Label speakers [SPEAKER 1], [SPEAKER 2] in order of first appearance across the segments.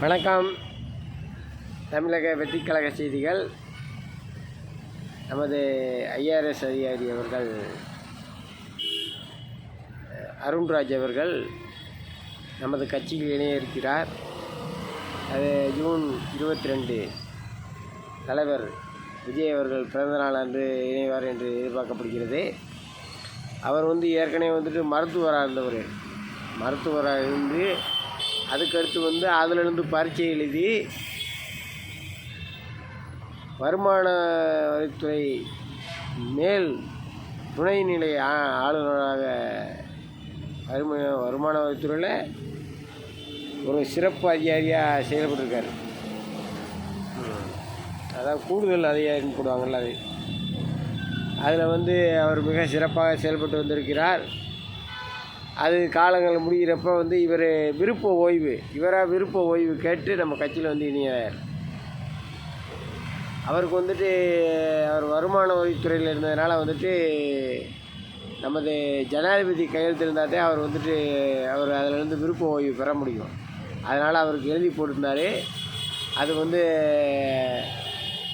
[SPEAKER 1] வணக்கம். தமிழக வெற்றிக்கழக செய்திகள். நமது ஐஆர்எஸ் அதிகாரி அவர்கள் அருண்ராஜ் அவர்கள் நமது கட்சியில் இணைய இருக்கிறார் அது ஜூன் இருபத்தி ரெண்டு தலைவர் விஜய் அவர்கள் பிறந்தநாள் அன்று இணைவார் என்று எதிர்பார்க்கப்படுகிறது. அவர் வந்து ஏற்கனவே வந்துட்டு மருத்துவராக இருந்தவர். மருத்துவராக இருந்து அதுக்கடுத்து வந்து அதிலிருந்து பரீட்சை எழுதி வருமான வரித்துறை மேல் துணைநிலை ஆ- ஆளுநராக வருமான வருமான வரித்துறையில் ஒரு சிறப்பு அதிகாரியாக செயல்பட்டிருக்காரு. அதான் அதாவது கூடுதல் அதிகாரின்னு போடுவாங்கள்ல அது. அதில் வந்து அவர் மிக சிறப்பாக செயல்பட்டு வந்திருக்கிறார். அது காலங்கள் முடிகிறப்ப வந்து இவர் விருப்ப ஓய்வு இவராக விருப்ப ஓய்வு கேட்டு நம்ம கட்சியில் வந்து இணையார் அவருக்கு வந்துட்டு அவர் வருமான வரித்துறையில் இருந்ததுனால வந்துட்டு நமது ஜனாதிபதி கையெழுத்து இருந்தால் அவர் வந்துட்டு அவர் அதிலிருந்து விருப்ப ஓய்வு பெற முடியும். அதனால் அவருக்கு எழுதி போட்டிருந்தாரு. அது வந்து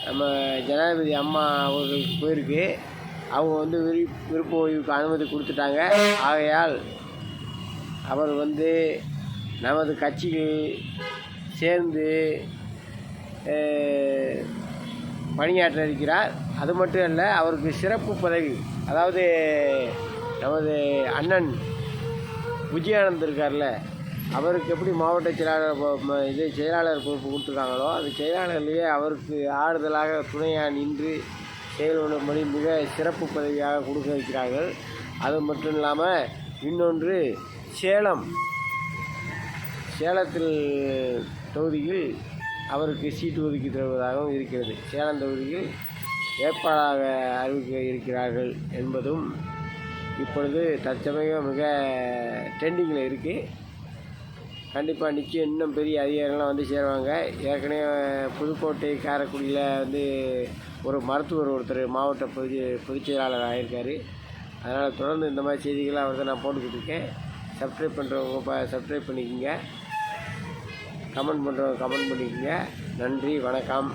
[SPEAKER 1] நம்ம ஜனாதிபதி அம்மா அவர்களுக்கு போயிருக்கு. அவங்க வந்து விரு விருப்ப ஓய்வுக்கு அனுமதி கொடுத்துட்டாங்க. ஆகையால் அவர் வந்து நமது கட்சியில் சேர்ந்து பணியாற்ற இருக்கிறார். அது மட்டும் அல்ல அவருக்கு சிறப்பு பதவி அதாவது நமது அண்ணன் விஜயானந்த் இருக்கார்ல அவருக்கு எப்படி மாவட்ட செயலாளர் இது செயலாளர் பொறுப்பு கொடுத்துருக்காங்களோ அந்த செயலாளர்லேயே அவருக்கு ஆறுதலாக துணையாக நின்று செயல்படும்படி மிக சிறப்பு பதவியாக கொடுக்க வைக்கிறார்கள். அது மட்டும் இல்லாமல் இன்னொன்று சேலம். சேலத்தில் தொகுதியில் அவருக்கு சீட்டு ஒதுக்கி தருவதாகவும் இருக்கிறது. சேலம் தொகுதியில் வேட்பாளராக அறிவிக்க இருக்கிறார்கள் என்பதும் இப்பொழுது தற்சமயம் மிக ட்ரெண்டிங்கில் இருக்குது கண்டிப்பாக நிச்சயம் இன்னும் பெரிய அதிகாரிகள்லாம் வந்து சேருவாங்க. ஏற்கனவே புதுக்கோட்டை காரைக்குடியில் வந்து ஒரு மருத்துவர் ஒருத்தர் மாவட்ட பொது பொதுச் செயலாளர் ஆகியிருக்காரு அதனால் தொடர்ந்து இந்த மாதிரி செய்திகளை அவர்தான் நான் போட்டுக்கிட்டு இருக்கேன். சப்ஸ்கிரைப் பண்ணுறவங்க ப சப்ஸ்கிரைப் பண்ணிக்கோங்க. கமெண்ட் பண்ணுறவங்க கமெண்ட் பண்ணிக்கோங்க. நன்றி வணக்கம்.